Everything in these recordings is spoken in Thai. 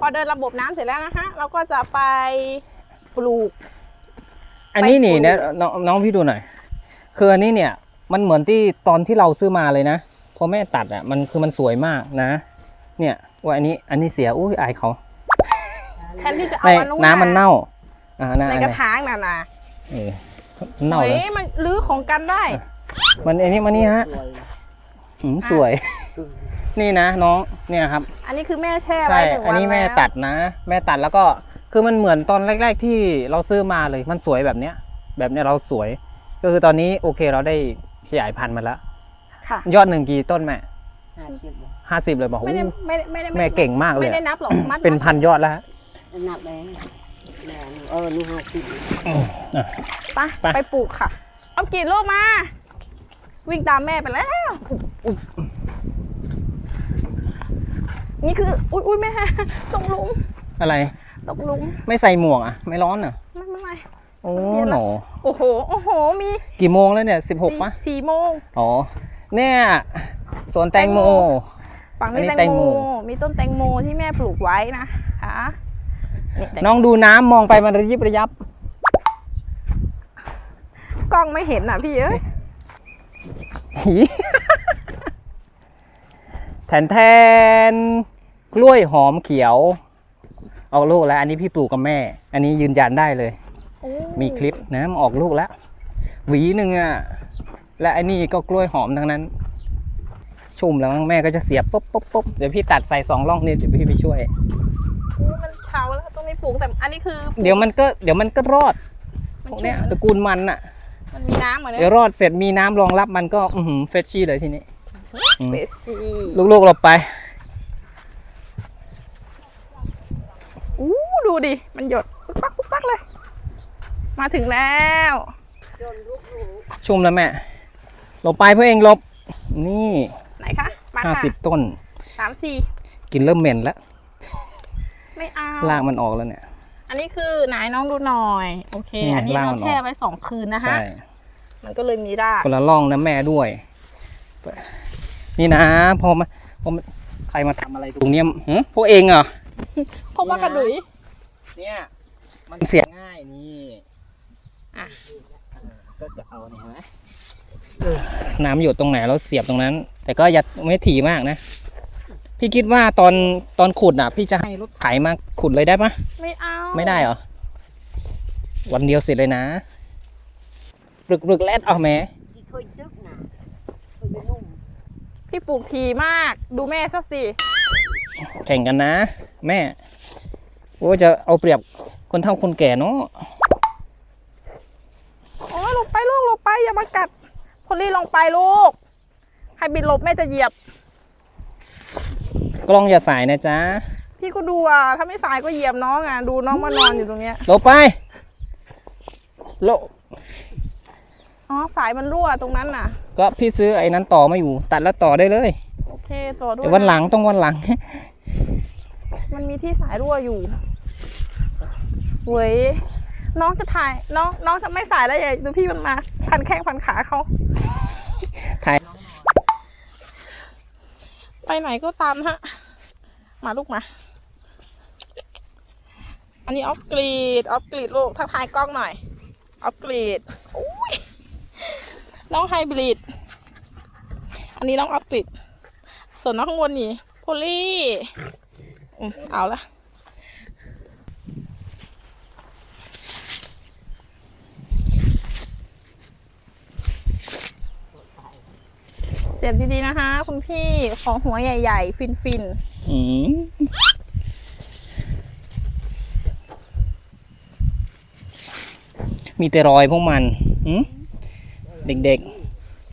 พอเดินระบบน้ำเสร็จแล้วนะคะ เราก็จะไปปลูก อันนี้นี่ไปปลูกนะน้องน้องพี่ดูหน่อย คืออันนี้เนี่ยมันเหมือนที่ตอนที่เราซื้อมาเลยนะพอแม่ตัดอะมันคือมันสวยมากนะ เนี่ยว่าอันนี้อันนี้เสียอุ้ยอายเขาแทนที่จะเอาในอันนู้นน้ำมันเน่าอ่าน่าในอันกระนี้ถางน่ะนะเออเน่าเฮ้เลยยมันรื้อของกันได้ มันอันนี้มันนี่ฮะอืมสวย นี่นะน้องเนี่ยครับ อันนี้คือแม่แช่ใช่ ไว้หนึ่งวันอันนี้แม่ล้วตัดนะ แม่ตัดแล้วก็คือมันเหมือนตอนแรก ๆ ที่เราซื้อมาเลยมันสวยแบบเนี้ย แบบเนี้ยเราสวย ก็คือตอนนี้โอเคเราได้ขยายพันธุ์มาแล้ว ค่ะยอดหนึ่งกี่ต้นแม่ห้าสิบห้าสิบเลยบอกไม่ได้โอ้ไม่ได้ไม่ได้แม่เก่งมากเลยไม่ได้อะนับหรอกมัดเป็นมัดพันยอดแล้วฮะ นับไปแม่เออ นี่ห้าสิบอืมอะไปไป ไปปลูกค่ะ เอากี่ลูกมา วิ่งตามแม่ไปแล้ว นี่คือ อุ้ยอุ้ยแม่ตกหลุมอะไร ตกหลุม ไม่ใส่หมวกอะ ไม่ร้อนเหรอไม่ไม่ไม่โอ้เย็นหละนอโอ้โห โอ้โห มี กี่โมงแล้วเนี่ยสิบหกสี่ปะสี่โมงอ๋อ เนี่ยสวนแตงโม ฝั่งอันนี้นี้แตงโมแตงโม มีต้นแตงโมที่แม่ปลูกไว้นะคะนี่แตงน้องดูน้ำมองไปมันระยิบระยับ กล้องไม่เห็นอะพี่เอ้ยหีแทนแทน กล้วยหอมเขียว ออกลูกแล้ว อันนี้พี่ปลูกกับแม่ อันนี้ยืนยันได้เลย โอ้มีคลิปนะมันออกลูกแล้ว หวีหนึ่งอะ และอันนี้ก็กล้วยหอมทั้งนั้น ชุ่มแล้วมั้งแม่ก็จะเสียบปุ๊บปุ๊บปุ๊บเดี๋ยวพี่ตัดใส่สองร่องนี่เดี๋ยวพี่ไปช่วยโอ้มันเฉาแล้วตรงนี้ปลูกแต่อันนี้คือเดี๋ยวมันก็เดี๋ยวมันก็รอดมันพวกชุ่เนี้ยมตระกูลมันอะ มันมีน้ำเหมือนเดี๋ยวรอดเสร็จมีน้ำรองรับมันก็อือหือเฟชชี่เลยทีนี้ เฟชชีลูกๆหลบไป อู้ ดูดิ มันหยดปุ๊กปักปุ๊กปักเลย มาถึงแล้ว ชุ่มแล้วแม่หลบไปเพื่อเองหลบ นี่ไหนคะ มาห้าค่ะสิบต้น สามสี่กินเริ่มเหม็นแล้วไม่เอา ลากมันออกแล้วเนี่ย อันนี้คือไหนน้องดูหน่อย โอเคนี่อันนี้ล่างเรามันออก แช่ไว้สองคืนนะคะ ใช่ มันก็เลยมีรากคนละร่องนะแม่ด้วย นี่นะพอมาพอมาใครมาทำอะไรตรงเนี้ยหึพวกเองเหรอ เพราะว่ากระดุย เนี่ย มันเสียง่ายนี่อะก็จะเอาเนี่ยเห็นไหมน้ำหยดตรงไหนเราเสียบตรงนั้น แต่ก็อย่าไม่ถี่มากนะ พี่คิดว่าตอนตอนขุดอะ พี่จะให้รถไถมาขุดเลยได้ปะไม่เอา ไม่ได้เหรอ วันเดียวเสร็จเลยนะปรึกปรึกแลดเอาแหม่ที่เคยตึกนะเคยไปนุ่มพี่ปลูกทีมาก ดูแม่ซะสิ แข่งกันนะ แม่ โอ้จะเอาเปรียบคนเฒ่าคนแก่เนาะโอ้ยลงไปลูกลงไปอย่ามากัดพอลลี่ลงไปลูกให้บินหลบแม่จะเหยียบ กล้องอย่าสายนะจ๊ะพี่ก็ดูอะถ้าไม่สายก็เหยียบน้องอะดูน้องมานอนอยู่ตรงเนี้ยลบไปลบอ๋อสายมันรั่วตรงนั้นน่ะ ก็พี่ซื้อไอ้นั้นต่อมาอยู่ ตัดแล้วต่อได้เลยโอเคต่อด้วยเดี๋ยววันหลังต้องวันหลัง มันมีที่สายรั่วอยู่ เว้ยน้องจะถ่าย น้องน้องจะไม่สายได้ยังไงดูพี่มันมา พันแข้งพันขาเขาถ่าย ไปไหนก็ตามฮะ มาลูกมา อันนี้ออฟกรีดออฟกรีดลูกทักทายกล้องหน่อยออฟกรีดอุ้ยน้องไฮบริด อันนี้น้องออฟกรีดส่วนน้องข้างบนนี่โพลี่อืมเอาละ เจ็บดีๆนะคะ คุณพี่ของหัวใหญ่ๆ ฟินอืมมีแต่รอยพวกมันหืมเด็ก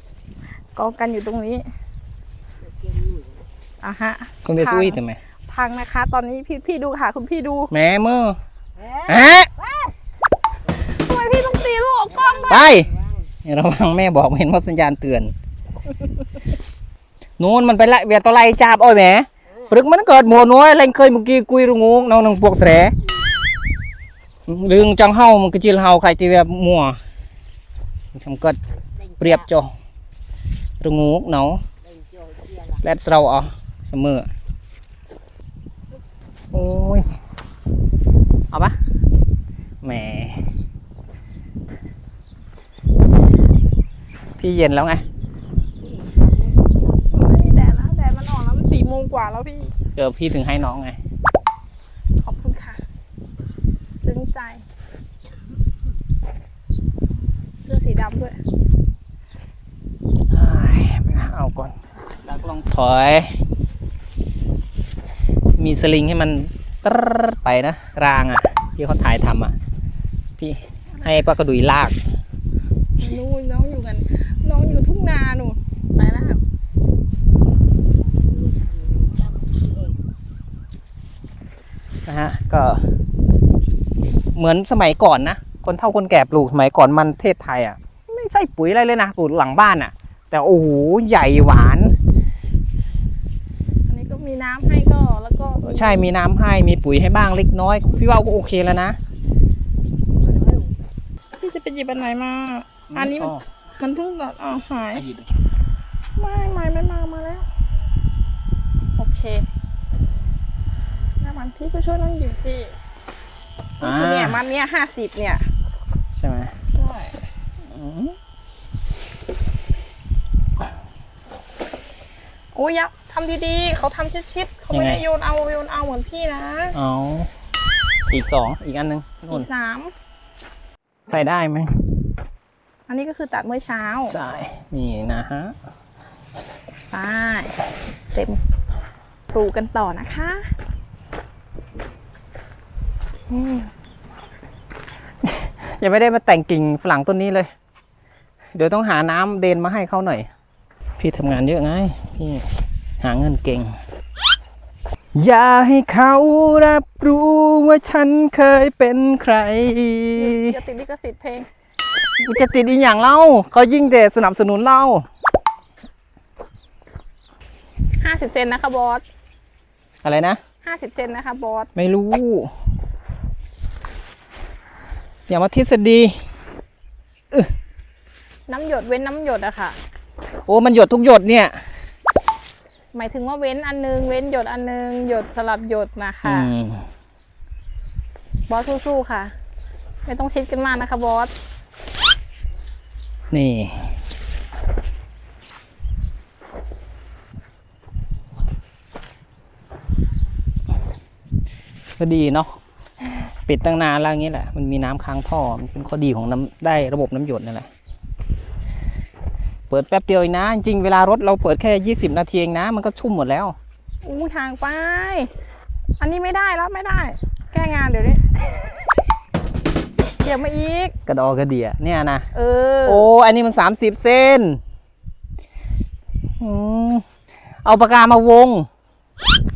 ๆกองกันอยู่ตรงนี้อะฮะ ๆ คุณไปซุยทำไมพังนะคะ ตอนนี้พี่พี่ดูค่ะ คุณพี่ดูแม่เมื่อเอ๊ฮะทำไมพี่ต้องตีลูกออกกล้องด้วยไป ระวังแม่บอกเห็นว่าสัญญาณเตือน นู้นมันไปละเวียตัวไล่จับโอ้ยแหมปรึกมันเกิดหมัวน้อยเล่นเคยเมื่อกี้กุยรุงูน้องนังพวกแสรลึงจังเฮามันก็จิลเฮาใครที่แบบมัวสำกัดเปรียบจอรุงูเนา เล่นโจเชียร์ละ แลดเราเอ่ะเสมอ โอ้ย เอาปะแหม พี่เย็นแล้วไง โมงกว่าแล้วพี่เดี๋ยวพี่ถึงให้น้องไง ขอบคุณค่ะ ซึ้งใจ เสื้อสีดำด้วยเอาก่อนแล้วลองถอย มีสลิงให้มันตรดไปนะ รางอะ ที่เขาถ่ายทำอะ พี่ให้ป้ากระดุยลากนู่นน้องอยู่กัน น้องอยู่ทุ่งนาหนูไปแล้ว นะฮะก็เหมือนสมัยก่อนนะคนเฒ่าคนแก่ปลูกสมัยก่อนมันเทศไทยอะไม่ใส่ปุ๋ยอะไรเลยนะปลูกหลังบ้านอะ แต่โอ้โหใหญ่หวาน อันนี้ก็มีน้ำให้ก็แล้วก็ใช่มีน้ำให้มีปุ๋ยให้บ้างเล็กน้อย พี่ว่าก็โอเคแล้วนะพี่จะไปหยิบอันไหนมา อันนี้มันมันเพิ่งตัดอ๋อหายไม่ไม่ไม่มามาแล้ว โอเคน้า มันพี่ก็ช่วยน้องหยิบสิอ่าเนี่ยมันเนี่ยห้าสิบเนี่ยใช่ไหมใช่โอ้ยยับทำดีๆ เขาทำชิดๆเขาไม่ได้โยนเอาโยนเอาเหมือนพี่นะเอาอีกสองอีกอันหนึ่งอีนู่นกสามใส่ได้ไหม อันนี้ก็คือตัดเมื่อเช้า ใช่ นี่นะฮะไปเต็มปลูกกันต่อนะคะอืม ยังไม่ได้มาแต่งกิ่งฝรั่งต้นนี้เลย เดี๋ยวต้องหาน้ำเดนมาให้เขาหน่อย พี่ทำงานเยอะไง พี่หาเงินเก่ง อย่าให้เขารับรู้ว่าฉันเคยเป็นใคร จะติดลิขสิทธิ์เพลงมันจะติดอีกอย่างเล่าเขายิ่งเดชสนับสนุนเราห้าสิบเซนนะคะบอส อะไรนะห้าสิบเซนนะคะบอส ไม่รู้ อย่ามาทฤษฎีน้ำหยดเว้นน้ำหยดอะค่ะ โอ้มันหยดทุกหยดเนี่ย หมายถึงว่าเว้นอันนึงเว้นหยดอันนึงหยดสลับหยดนะคะอืมบอสสู้ๆค่ะ ไม่ต้องชิดกันมากนะคะบอสนี่ ก็ดีเนาะ ปิดตั้งนานแล้วอย่างนี้แหละ มันมีน้ำค้างท่อ มันเป็นข้อดีของน้ำได้ระบบน้ำหยดนั่นแหละ เปิดแป๊บเดียวเองนะ จริงๆเวลารถเราเปิดแค่ยี่สิบนาทีเองนะ มันก็ชุ่มหมดแล้ว อู้ทางไป อันนี้ไม่ได้แล้วไม่ได้ แก้งานเดี๋ยวนี้เดี๋ยวมาอีก กระดอกระเดียเนี่ยนะ เออ โอ้ อันนี้มันสามสิบเส้นอืมเอาปากกามาวง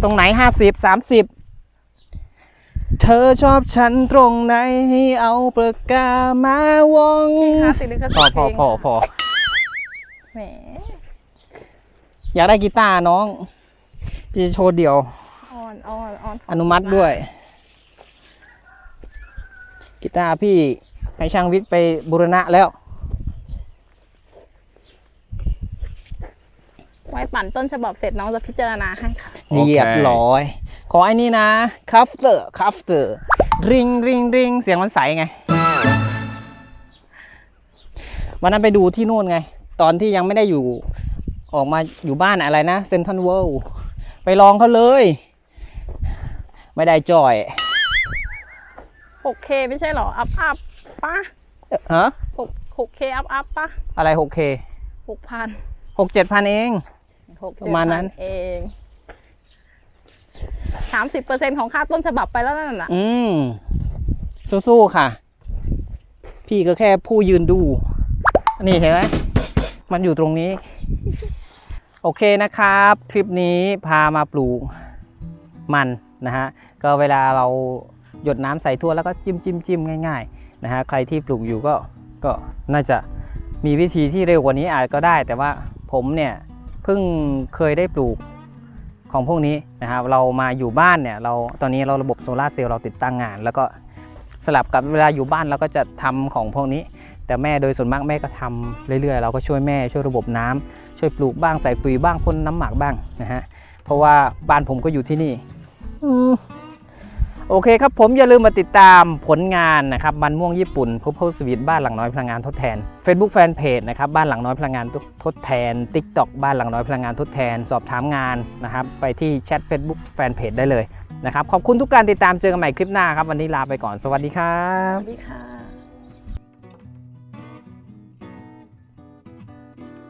ตรงไหนห้าสิบสามสิบ เธอชอบฉันตรงไหนให้เอาปากกามาวงค่ะติดลิขสิทพอธิ์พอพอพอแหมอยากได้กีตาร์น้องพี่จะโชว์เดี่ยว อ่อนอ่อนอ่อนอนุมัติด้วย กีตาร์พี่ให้ช่างวิทย์ไปบูรณะแล้ว ไว้ปั่นต้นฉบับเสร็จน้องจะพิจารณาให้ค่ะเรียบร้อย ขอไอ้นี่นะคัฟเตอร์คัฟเตอร์ริงริงริงเสียงมันใสไง วันนั้นไปดูที่นู่นไง ตอนที่ยังไม่ได้อยู่ ออกมาอยู่บ้านอะไรนะเซนทันเวิลด์ไปลองเขาเลย ไม่ได้จอย 6K ไม่ใช่เหรอ อัพอัพปะเอ่อฮะ 6 6K อัพอัพปะอะไร 6K 6,000 6 7พันเอง 6ประมาณนั้น เอง30%ของค่าต้นฉบับไปแล้วนั่นน่ะ อืม สู้ๆค่ะ พี่ก็แค่ผู้ยืนดู นี่เห็นไหมมันอยู่ตรงนี้ โอเคนะครับ คลิปนี้พามาปลูกมันนะฮะ ก็เวลาเราหยดน้ำใส่ทั่วแล้วก็จิ้มจิ้มจิ้มง่ายๆนะฮะ ใครที่ปลูกอยู่ก็ก็น่าจะมีวิธีที่เร็วกว่านี้อาจก็ได้ แต่ว่าผมเนี่ย เพิ่งเคยได้ปลูกของพวกนี้นะครับเรามาอยู่บ้านเนี่ยเราตอนนี้เราระบบโซลาเซลล์เราติดตั้งงาน แล้วก็สลับกับเวลาอยู่บ้านเราก็จะทำของพวกนี้ แต่แม่โดยส่วนมากแม่ก็ทำเรื่อยๆ เราก็ช่วยแม่ช่วยระบบน้ำช่วยปลูกบ้างใส่ปุ๋ยบ้างพ่นน้ำหมักบ้างนะฮะเพราะว่าบ้านผมก็อยู่ที่นี่อื โอเคครับผมอย่าลืมมาติดตามผลงานนะครับมันม่วงญี่ปุ่นพบเพ o สวิตบ้านหลังน้อยพลังงานทดแทน Facebook Fanpage นะครับบ้านหลังน้อยพลังงานทดแทน TikTok บ้านหลังน้อยพลังงานทดแทน สอบถามงานนะครับไปที่แชท Facebook Fanpage ได้เลยนะครับขอบคุณทุกการติดตามเจอกันใหม่คลิปหน้าครับ วันนี้ลาไปก่อนสวัสดีครัสบวัสดีค่ะ